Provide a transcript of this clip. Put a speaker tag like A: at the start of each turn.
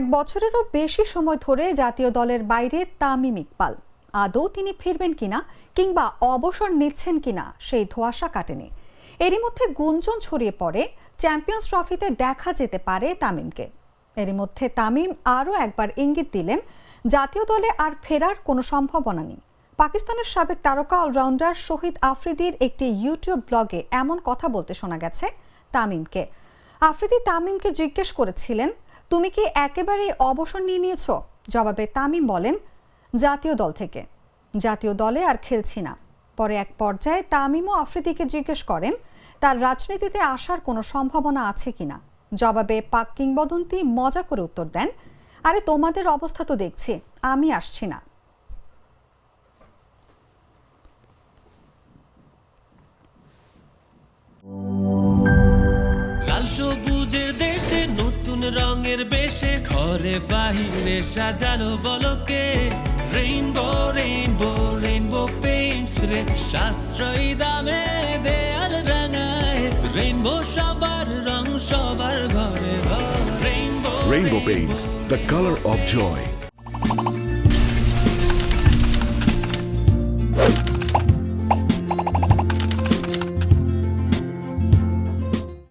A: এক বছরেরও বেশি সময় ধরে জাতীয় দলের বাইরে তামিম ইকবাল। আদৌ তিনি ফিরবেন কিনা কিংবা অবসর নিচ্ছেন কিনা সেই ধোঁয়াশা কাটেনি। এরই মধ্যে গুঞ্জন ছড়িয়ে পড়ে, চ্যাম্পিয়ন্স ট্রফিতে দেখা যেতে পারে তামিমকে। এরই মধ্যে তামিম আরও একবার ইঙ্গিত দিলেন, জাতীয় দলে আর ফেরার কোনো সম্ভাবনা নেই। পাকিস্তানের সাবেক তারকা অলরাউন্ডার শহীদ আফ্রিদির একটি ইউটিউব ব্লগে এমন কথা বলতে শোনা গেছে তামিমকে। আফ্রিদি তামিমকে জিজ্ঞেস করেছিলেন তুমি কি একেবারে অবসর নিয়ে নিয়েছো? জবাবে তামিম বলেন, জাতীয় দল থেকে। জাতীয় দলে আর খেলছি না। পরে এক পর্যায়ে তামিমও আফ্রিদিকে জিজ্ঞেস করেন, তার রাজনীতিতে আসার কোনো সম্ভাবনা আছে কিনা জবাবে পাক কিংবদন্তি মজা করে উত্তর দেন, আরে তোমাদের অবস্থা তো দেখছি, আমি আসছি না।
B: রঙের বেশে ঘরে বাহিরে সাজানো বলকে রেইনবো রেইনবো রেইনবো পেইন্টস রে সাশ্রয়ী দামে দেয়াল রাঙায়। রেইনবো সবার রং সবার ঘরে ঘর। Rainbow
C: rainbow paints the colour of joy.